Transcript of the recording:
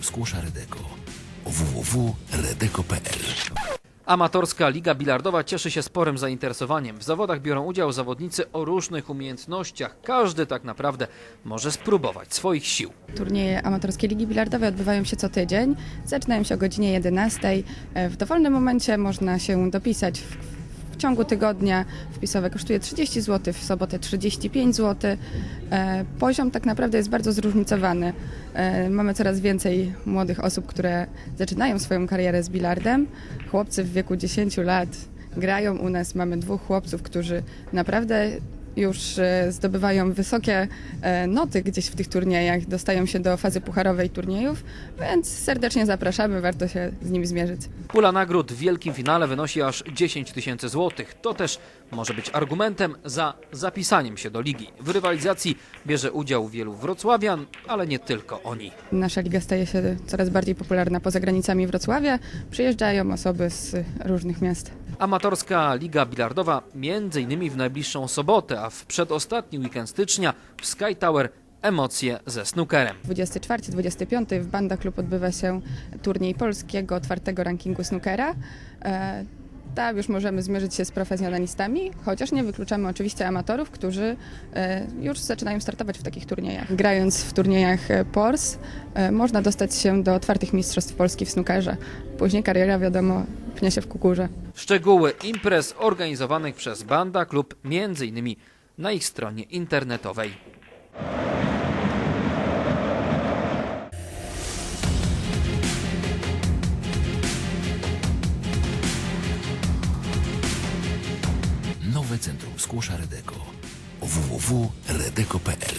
Skłosza Redeko. www.redeko.pl Amatorska Liga Bilardowa cieszy się sporym zainteresowaniem. W zawodach biorą udział zawodnicy o różnych umiejętnościach. Każdy tak naprawdę może spróbować swoich sił. Turnieje Amatorskiej Ligi Bilardowej odbywają się co tydzień. Zaczynają się o godzinie 11. E, W dowolnym momencie można się dopisać. W, w ciągu tygodnia wpisowe kosztuje 30 zł, w sobotę 35 zł. E, Poziom tak naprawdę jest bardzo zróżnicowany. E, Mamy coraz więcej młodych osób, które zaczynają swoją karierę z bilardem. Chłopcy w wieku 10 lat grają u nas. Mamy dwóch chłopców, którzy naprawdę już e, zdobywają wysokie e, noty gdzieś w tych turniejach, dostają się do fazy pucharowej turniejów, więc serdecznie zapraszamy, warto się z nimi zmierzyć. Pula nagród w wielkim finale wynosi aż 10 tysięcy złotych. To też może być argumentem za zapisaniem się do ligi. W rywalizacji bierze udział wielu wrocławian, ale nie tylko oni. Nasza liga staje się coraz bardziej popularna poza granicami Wrocławia. Przyjeżdżają osoby z różnych miast. Amatorska Liga Bilardowa innymi w najbliższą sobotę, a w przedostatni weekend stycznia w Sky Tower emocje ze snookerem. 24-25 w Banda Klub odbywa się turniej polskiego otwartego rankingu snookera. E, Tam już możemy zmierzyć się z profesjonalistami, chociaż nie wykluczamy oczywiście amatorów, którzy e, już zaczynają startować w takich turniejach. Grając w turniejach e, PORS można dostać się do otwartych mistrzostw Polski w snookerze. Później kariera, wiadomo, pnie się w kukurze. Szczegóły imprez organizowanych przez Banda Klub innymi na ich stronie internetowej. Nowe Centrum Skłosza Redeko. www.redeko.pl